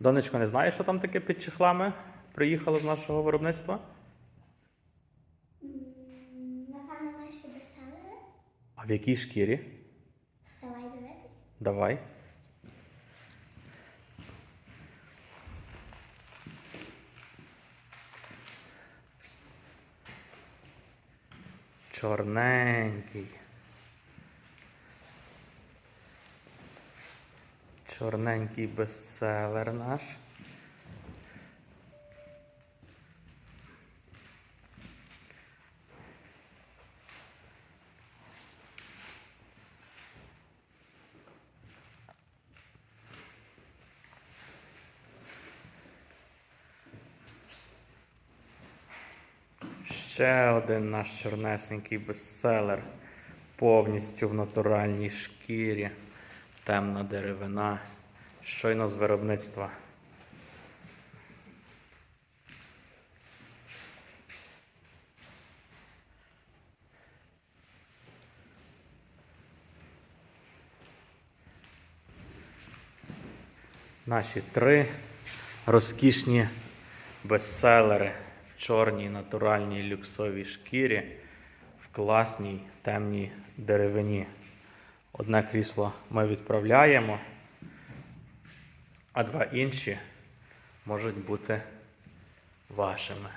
Донечко, не знаєш, що там таке під чехлами приїхало з нашого виробництва? Напевно, наші бестселери. А в якій шкірі? Давай дивитись. Давай. Чорненький. Чорненький бестселер наш. Ще один наш чорнесенький бестселер. Повністю в натуральній шкірі. Темна деревина. Щойно з виробництва. Наші три розкішні бестселери в чорній натуральній люксовій шкірі в класній темній деревині. Одне крісло ми відправляємо, а два інші можуть бути вашими.